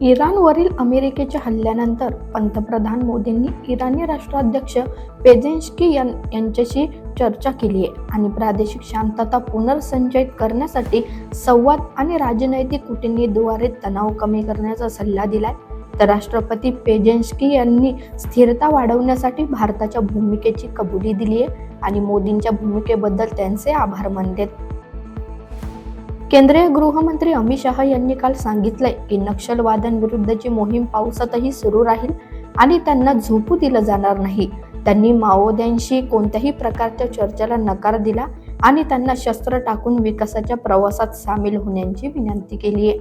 इराणवरील अमेरिकेच्या हल्ल्यानंतर पंतप्रधान मोदींनी इराणी राष्ट्राध्यक्ष पेझेन्स्की यांच्याशी चर्चा केली आहे आणि प्रादेशिक शांतता पुनर्संचयित करण्यासाठी संवाद आणि राजनैतिक कूटनीतीद्वारे तणाव कमी करण्याचा सल्ला दिलाय. तर राष्ट्रपती पेजेन्स्की यांनी स्थिरता वाढवण्यासाठी भारताच्या भूमिकेची कबुली दिली आहे आणि मोदींच्या भूमिकेबद्दल त्यांचे आभार मानलेत केंद्रीय गृहमंत्री अमित शहा यांनी काल सांगितलंय की नक्षलवाद्यांविरुद्धची मोहीम पावसातही सुरू राहील आणि त्यांना झोपू दिलं जाणार नाही. त्यांनी माओवाद्यांशी कोणत्याही प्रकारच्या चर्चेला नकार दिला आणि त्यांना शस्त्र टाकून विकासाच्या प्रवासात सामील होण्याची विनंती केली आहे.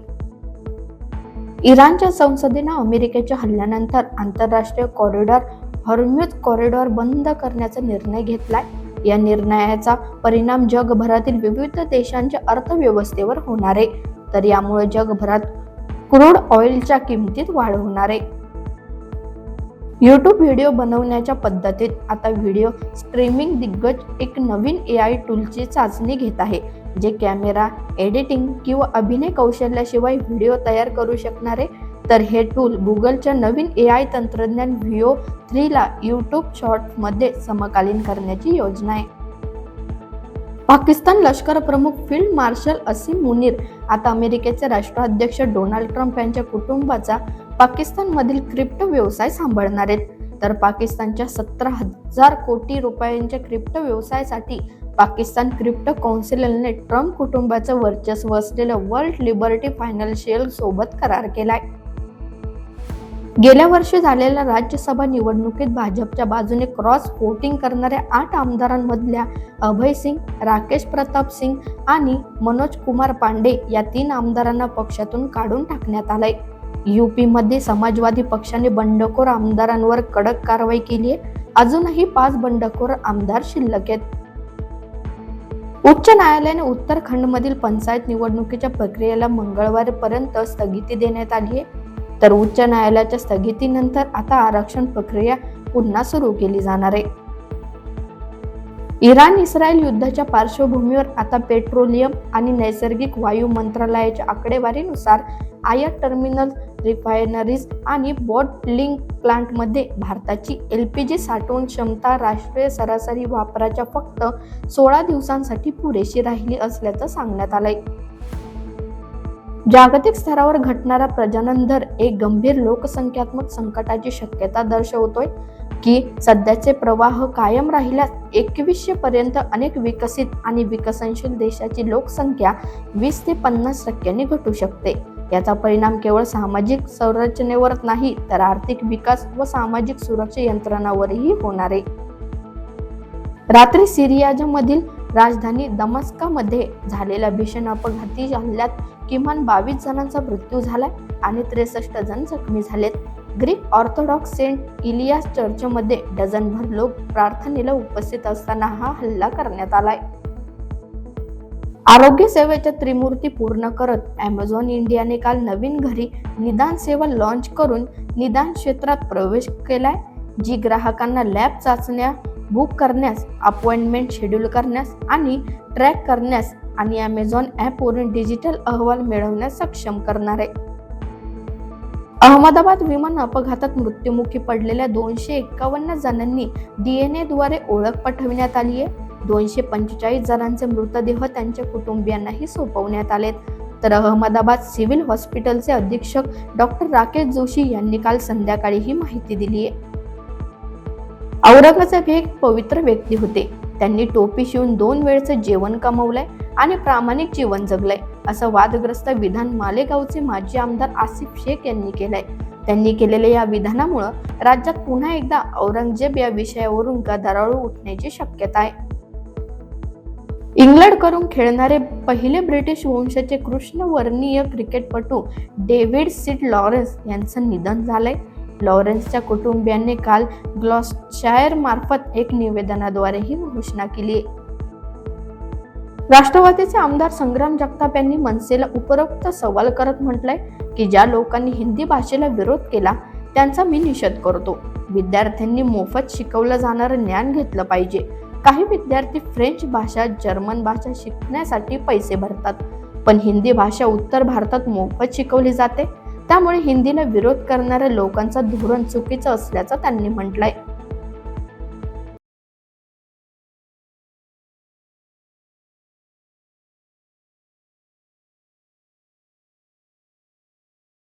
इराणच्या संसदेनं अमेरिकेच्या हल्ल्यानंतर आंतरराष्ट्रीय कॉरिडॉर हॉर्म्युज कॉरिडॉर बंद करण्याचा निर्णय घेतलाय. या निर्णयाचा परिणाम जगभरातील विविध देशांच्या अर्थव्यवस्थेवर होणार आहे. तर यामुळे जगभरात क्रूड ऑइलच्या किमतीत वाढ होणार आहे. यूट्यूब व्हिडिओ बनवण्याच्या पद्धतीत आता व्हिडिओ स्ट्रीमिंग दिग्गज एक नवीन ए आय टूलची चाचणी घेत आहे जे कॅमेरा एडिटिंग किंवा अभिनय कौशल्याशिवाय व्हिडिओ तयार करू शकणारे तर हे टूल गुगलच्या नवीन ए आय तंत्रज्ञान व्हिओ थ्रीला यूट्यूब शॉर्ट्समध्ये समकालीन करण्याची योजना आहे. पाकिस्तान लष्कर प्रमुख फील्ड मार्शल असीम मुनीर आता अमेरिकेचे राष्ट्राध्यक्ष डोनाल्ड ट्रम्प यांच्या कुटुंबाचा पाकिस्तानमधील क्रिप्टो व्यवसाय सांभाळणार आहेत. तर पाकिस्तानच्या सतरा हजार कोटी रुपयांच्या क्रिप्टो व्यवसायासाठी पाकिस्तान क्रिप्टो कौन्सिलने ट्रम्प कुटुंबाचं वर्चस्व असलेल्या वर्ल्ड लिबर्टी फायनान्शियल सोबत करार केलाय. गेल्या वर्षी झालेल्या राज्यसभा निवडणुकीत भाजपच्या बाजूने क्रॉस वोटिंग करणाऱ्या आठ आमदारांमधल्या अभय सिंग राकेश प्रताप सिंग आणि मनोज कुमार पांडे या तीन आमदारांना पक्षातून काढून टाकण्यात आलंय. यूपीमध्ये समाजवादी पक्षाने बंडखोर आमदारांवर कडक कारवाई केली आहे. अजूनही पाच बंडखोर आमदार शिल्लक आहेत. उच्च न्यायालयाने उत्तराखंडमधील पंचायत निवडणुकीच्या प्रक्रियेला मंगळवारपर्यंत स्थगिती देण्यात आली आहे. तर उच्च न्यायालयाच्या स्थगितीनंतर आता आरक्षण प्रक्रिया पुन्हा सुरू केली जाणार आहे. इराण इस्रायल युद्धाच्या पार्श्वभूमीवर आता पेट्रोलियम आणि नैसर्गिक वायू मंत्रालयाच्या आकडेवारीनुसार आयात टर्मिनल रिफायनरीज आणि बॉटलिंग प्लांटमध्ये भारताची एल पी जी साठवण क्षमता राष्ट्रीय सरासरी वापराच्या फक्त सोळा दिवसांसाठी पुरेशी राहिली असल्याचं सांगण्यात आलंय. जागतिक स्तरावर घटणारा प्रजनन दर एक गंभीर लोकसंख्यात्मक संकटाची शक्यता दर्शवतोय की सध्याचे प्रवाह कायम राहिल्यास एकवीसशे पर्यंत अनेक विकसित आणि विकसनशील देशाची लोकसंख्या वीस ते पन्नास टक्क्यांनी घटू शकते. याचा परिणाम केवळ सामाजिक संरचनेवरच नाही तर आर्थिक विकास व सामाजिक सुरक्षा यंत्रणावरही होणार आहे. रात्री सिरियामधील राजधानी दमस्कामध्ये झालेल्या भीषण अपघाती हल्ल्यात किमान बावीस जणांचा मृत्यू झालाय आणि त्रेसष्ट जण जखमी झालेत. ग्रीक ऑर्थोडॉक्स सेंट इलियास चर्चमध्ये डझनभर लोक प्रार्थनेला उपस्थित असताना हा हल्ला करण्यात आलाय. आरोग्य सेवेच्या त्रिमूर्ती पूर्ण करत अमेझॉन इंडियाने काल नवीन घरी निदान सेवा लॉन्च करून निदान क्षेत्रात प्रवेश केलाय जी ग्राहकांना लॅब चाचण्या बुक करण्यास अपॉइंटमेंट शेड्यूल करण्यास आणि ट्रॅक करण्यास आणि अमेझॉन ॲपवरून डिजिटल अहवाल मिळवण्यास सक्षम करणार आहे. अहमदाबाद विमान अपघातात मृत्युमुखी पडलेल्या दोनशे एक्कावन्न जणांनी डी एन एद्वारे ओळख पटविण्यात आली आहे. दोनशे पंचेचाळीस जणांचे मृतदेह त्यांच्या कुटुंबियांनाही सोपवण्यात आलेत. तर अहमदाबाद सिव्हिल हॉस्पिटलचे अधीक्षक डॉक्टर राकेश जोशी यांनी काल संध्याकाळी ही माहिती दिली आहे. औरंगजेब हे एक पवित्र व्यक्ती होते. त्यांनी टोपी शिवून दोन वेळचं जेवण कमवलंय आणि प्रामाणिक जीवन जगलंय असं वादग्रस्त विधान मालेगावचे माजी आमदार आसिफ शेख यांनी केलंय. त्यांनी केलेल्या या विधानामुळं राज्यात पुन्हा एकदा औरंगजेब या विषयावरून गदारोळ उठण्याची शक्यता आहे. इंग्लंड करून खेळणारे पहिले ब्रिटिश वंशाचे कृष्णवर्णीय क्रिकेटपटू डेव्हिड सीट लॉरेन्स यांचं निधन झालंय. लॉरेन्सच्या कुटुंबियांनी काल ग्लॉसशायरमार्फत एक निवेदनाद्वारे ही घोषणा केली. राष्ट्रवादीचे आमदार संग्राम जगताप यांनी मनसेला उपरोक्त सवाल करत म्हटलंय की ज्या लोकांनी हिंदी भाषेला विरोध केला त्यांचा मी निषेध करतो. विद्यार्थ्यांनी मोफत शिकवलं जाणारं ज्ञान घेतलं पाहिजे. काही विद्यार्थी फ्रेंच भाषा जर्मन भाषा शिकण्यासाठी पैसे भरतात पण हिंदी भाषा उत्तर भारतात मोफत शिकवली जाते. त्यामुळे हिंदीला विरोध करणाऱ्या लोकांचं धोरण चुकीचं असल्याचं त्यांनी म्हटलंय.